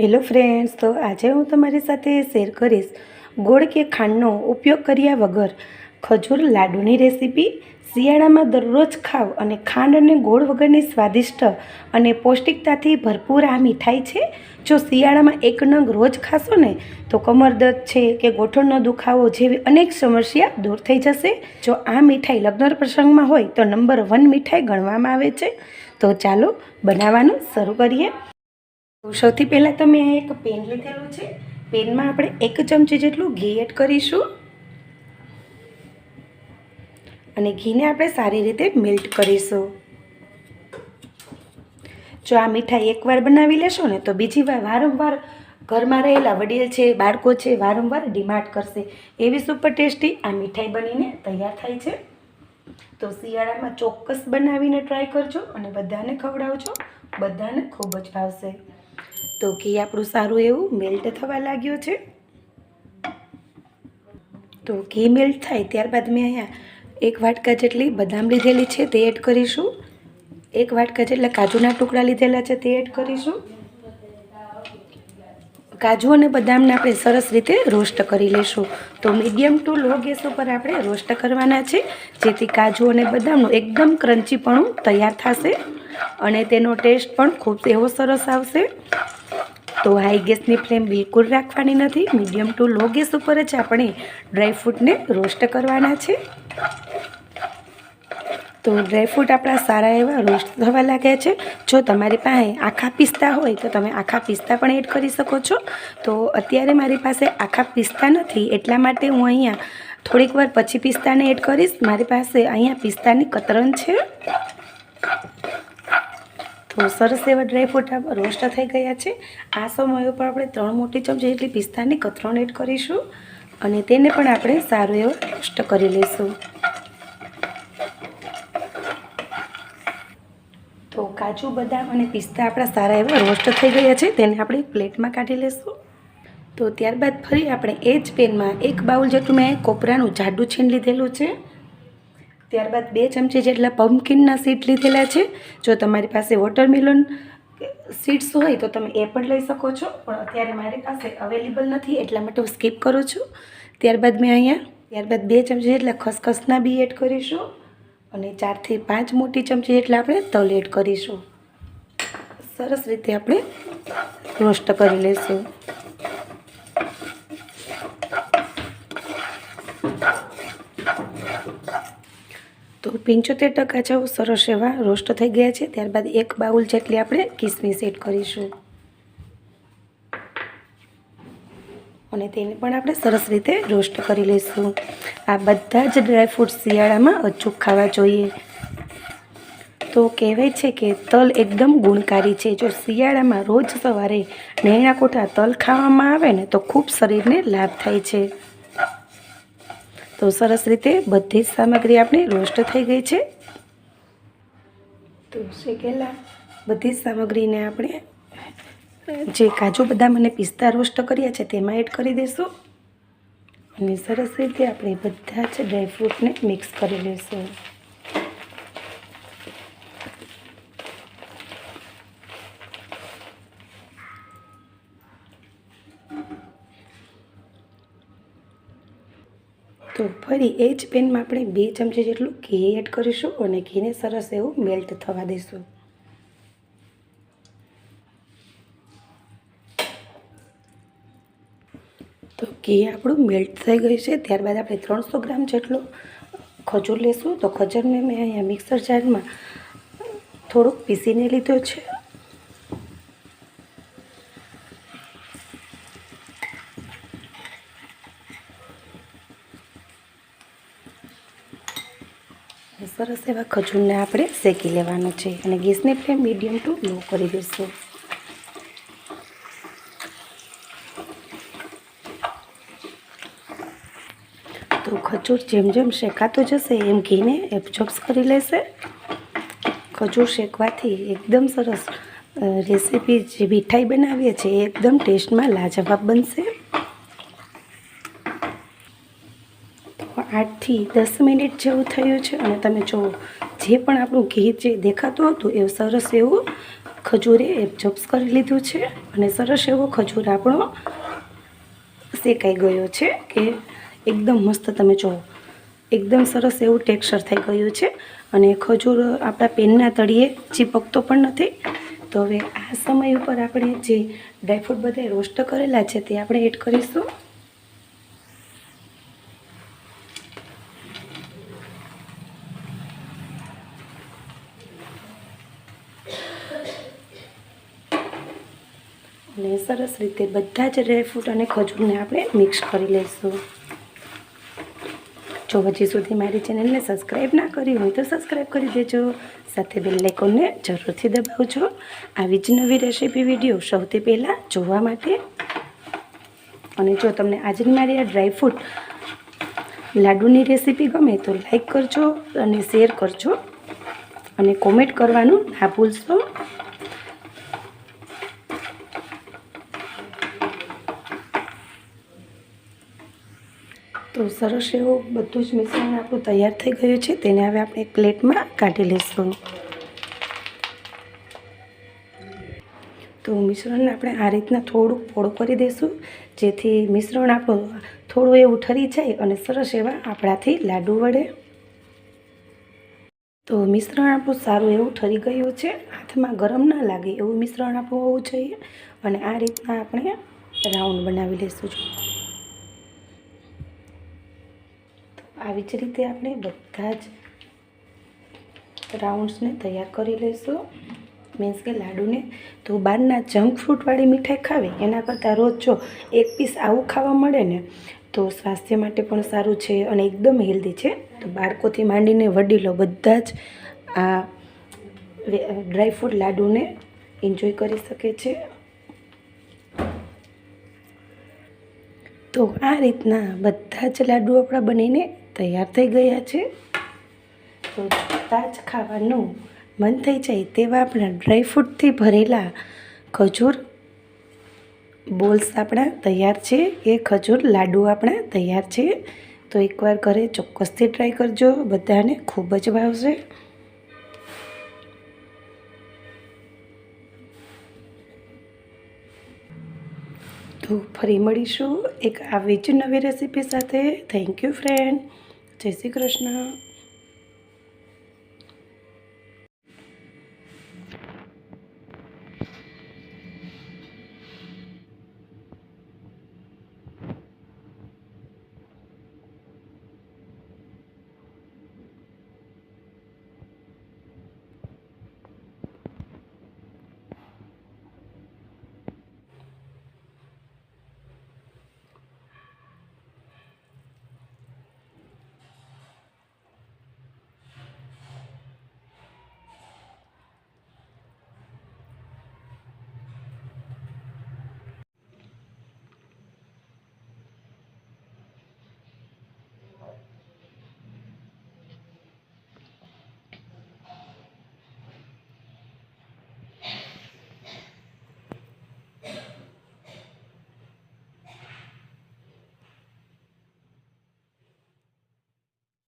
Hello friends, તો આજે હું તમારી સાથે શેર કરીશ ગોળ કે ખાંડનો ઉપયોગ કર્યા વગર ખજૂર લાડુની રેસીપી. શિયાળામાં દરરોજ ખાવ અને ખાંડ અને ગોળ વગરની સ્વાદિષ્ટ અને પૌષ્ટિકતાથી ભરપૂર આ મીઠાઈ છે. જો શિયાળામાં એક નંગ રોજ ખાશો ને, તો કમર દર્દ છે કે ગોઠણનો દુખાવો જેવી અનેક સમસ્યા દૂર થઈ જશે. જો આ મીઠાઈ લગ્ન પ્રસંગમાં હોય, તો નંબર વન મીઠાઈ ગણવામાં આવે છે. તો ચાલો બનાવવાનું શરૂ કરીએ. સૌથી પહેલાં તમે મેં એક પેન લીધેલું છે. પેનમાં આપણે એક ચમચી જેટલું ઘી એડ કરીશું. અને ઘીને આપણે સારી રીતે મેલ્ટ કરીશું. જો આ મીઠાઈ એકવાર બનાવી લેશો ને તો બીજી વાર વારંવાર ઘરમાં રહેલા વડીલ છે, બાળકો છે વારંવાર ડિમાન્ડ કરશે. એવી સુપર ટેસ્ટી આ મીઠાઈ બનીને તૈયાર થાય છે. તો શિયાળામાં ચોક્કસ બનાવીને ટ્રાય કરજો અને બધાને ખવડાવજો. બધાને ખૂબ જ ભાવશે. તો ઘી આપણું સારું એવું મેલ્ટ થવા લાગ્યું છે. તો ઘી મેલ્ટ થાય ત્યારબાદ મેં અહીંયા એક વાટકા જેટલી બદામ લીધેલી છે તે એડ કરીશું. એક વાટકા જેટલા કાજુના ટુકડા લીધેલા છે તે એડ કરીશું. કાજુ અને બદામને આપણે સરસ રીતે રોસ્ટ કરી લેશું. તો મીડિયમ ટુ લો ગેસ ઉપર આપણે રોસ્ટ કરવાના છે. જેથી કાજુ અને બદામનું એકદમ ક્રન્ચીપણું તૈયાર થશે. અને તેનો ટેસ્ટ પણ ખૂબ એવો સરસ આવશે. તો હાઈ ગેસની ફ્લેમ બિલકુલ રાખવાની નથી મીડિયમ ટુ લો ગેસ ઉપર જ આપણે ડ્રાયફ્રૂટને રોસ્ટ કરવાના છે. તો ડ્રાયફ્રૂટ આપણા સારા એવા રોસ્ટ થવા લાગ્યા છે. જો તમારી પાસે આખા પિસ્તા હોય તો તમે આખા પિસ્તા પણ એડ કરી શકો છો. તો અત્યારે મારી પાસે આખા પિસ્તા નથી, એટલા માટે હું અહીંયા થોડીક વાર પછી પિસ્તાને એડ કરીશ. મારી પાસે અહીંયા પિસ્તાની કતરણ છે. તો સરસ એવા ડ્રાયફ્રૂટ રોસ્ટ થઈ ગયા છે. આ સમય ઉપર આપણે ત્રણ મોટી ચમચી જેટલી પિસ્તાની કતરણ એડ કરીશું અને તેને પણ આપણે સારું એવો રોસ્ટ કરી લઈશું. તો કાજુ, બદામ અને પિસ્તા આપણા સારા એવા રોસ્ટ થઈ ગયા છે. તેને આપણે પ્લેટમાં કાઢી લઈશું. તો ત્યારબાદ ફરી આપણે એ જ પેનમાં એક બાઉલ જેટલું મેં કોપરાનું જાડું છીણ લીધેલું છે. ત્યારબાદ બે ચમચી જેટલા પમ્પકિનના સીડ લીધેલા છે. જો તમારી પાસે વોટરમેલન સીડ્સ હોય તો તમે એ પણ લઈ શકો છો. પણ અત્યારે મારી પાસે અવેલેબલ નથી, એટલા માટે હું સ્કીપ કરું છું. ત્યારબાદ મેં અહીંયા, ત્યારબાદ બે ચમચી જેટલા ખસખસના બી એડ કરીશું. અને ચારથી પાંચ મોટી ચમચી જેટલા આપણે તલ એડ કરીશું. સરસ રીતે આપણે રોસ્ટ કરી લઈશું તો પંચોતેર ટકા જેવું સરસ એવા રોસ્ટ થઈ ગયા છે. ત્યારબાદ એક બાઉલ જેટલી આપણે કિસમિસ એડ કરીશું. અને તેને પણ આપણે સરસ રીતે રોસ્ટ કરી લઈશું. આ બધા જ ડ્રાયફ્રૂટ શિયાળામાં અચૂક ખાવા જોઈએ. તો કહેવાય છે કે તલ એકદમ ગુણકારી છે. જો શિયાળામાં રોજ સવારે નૈણા કોઠા તલ ખાવામાં આવે ને તો ખૂબ શરીરને લાભ થાય છે. તો સરસ રીતે બધી જ સામગ્રી આપણી રોસ્ટ થઈ ગઈ છે. તો શેકેલા બધી જ સામગ્રીને આપણે જે કાજુ બદામ અને પિસ્તા રોસ્ટ કર્યા છે તેમાં એડ કરી દઈશું અને સરસ રીતે આપણે બધા જ ડ્રાયફ્રૂટને મિક્સ કરી લઈશું તો ફરી એ જ પેનમાં આપણે બે ચમચી જેટલું ઘી એડ કરીશું અને ઘીને સરસ એવું મેલ્ટ થવા દઈશું. તો ઘી આપણું મેલ્ટ થઈ ગયું છે. ત્યારબાદ આપણે ત્રણસો ગ્રામ જેટલો ખજૂર લેશું. તો ખજૂરને મેં અહીંયા મિક્સર જારમાં થોડુંક પીસીને લીધો છે. સરસ એવા ખજૂરને આપણે શેકી લેવાનો છે અને ગેસની ફ્લેમ મીડિયમ ટુ લો કરી દઈશું. તો ખજૂર જેમ જેમ શેકાતો જશે એમ ઘીને એબ્ઝોર્બ્સ કરી લેશે. ખજૂર શેકવાથી એકદમ સરસ રેસીપી જે મીઠાઈ બનાવીએ છીએ એકદમ ટેસ્ટમાં લાજવાબ બનશે. આઠથી દસ મિનિટ જેવું થયું છે અને તમે જુઓ જે પણ આપણું ઘી જે દેખાતું હતું એવું સરસ એવું ખજૂરે એબ્ઝોર્બ્સ કરી લીધું છે અને સરસ એવો ખજૂર આપણો શેકાઈ ગયો છે કે એકદમ મસ્ત તમે જુઓ એકદમ સરસ એવું ટેક્સચર થઈ ગયું છે અને ખજૂર આપણા પેનના તળિયે ચીપકતો પણ નથી. તો હવે આ સમય ઉપર આપણે જે ડ્રાયફ્રૂટ બધા રોસ્ટ કરેલા છે તે આપણે એડ કરીશું. અને સરસ રીતે બધા જ ડ્રાયફ્રૂટ અને ખજૂરને આપણે મિક્સ કરી લઈશું. જો હજી સુધી મારી ચેનલને સબસ્ક્રાઈબ ના કરી હોય તો સબસ્ક્રાઈબ કરી દેજો. સાથે બેલ આઇકોનને જરૂરથી દબાવજો. આવી જ નવી રેસીપી વીડિયો સૌથી પહેલાં જોવા માટે. અને જો તમને આજની મારી આ ડ્રાયફ્રૂટ લાડુની રેસીપી ગમે તો લાઈક કરજો અને શેર કરજો. અને કોમેન્ટ કરવાનું ના ભૂલશો. તો સરસ એવું બધું જ મિશ્રણ આપણું તૈયાર થઈ ગયું છે. તેને હવે આપણે એક પ્લેટમાં કાઢી લઈશું. તો મિશ્રણને આપણે આ રીતના થોડુંક પોળું કરી દઈશું, જેથી મિશ્રણ આપણું થોડું એવું ઠરી જાય અને સરસ એવા આપણાથી લાડુ વળે તો મિશ્રણ આપણું સારું એવું ઠરી ગયું છે. હાથમાં ગરમ ના લાગે એવું મિશ્રણ આપણું હોવું જોઈએ અને આ રીતના આપણે રાઉન્ડ બનાવી લઈશું. જો આવી જ રીતે આપણે બધા જ રાઉન્ડ્સને તૈયાર કરી લઈશું. મીન્સ કે લાડુને તો બહારના જંક ફ્રૂટવાળી મીઠાઈ ખાવી, એના કરતાં રોજ જો એક પીસ આવું ખાવા મળે ને, તો સ્વાસ્થ્ય માટે પણ સારું છે અને એકદમ હેલ્ધી છે. તો બાળકોથી માંડીને વડીલો બધા જ આ ડ્રાયફ્રૂટ લાડુને એન્જોય કરી શકે છે. તો આ રીતના બધા જ લાડુ આપણા બનીને તૈયાર થઈ ગયા છે. તો તાજ ખાવાનું મન થઈ જાય તેવા આપણા ડ્રાયફ્રૂટથી ભરેલા ખજૂર બોલ્સ આપણા તૈયાર છે. એ ખજૂર લાડુ આપણા તૈયાર છે. તો એકવાર ઘરે ચોક્કસથી ટ્રાય કરજો. બધાને ખૂબ જ ભાવશે. તો ફરી મળીશું એક આવી જ નવી રેસીપી સાથે. થેન્ક યુ ફ્રેન્ડ જય શ્રી કૃષ્ણ.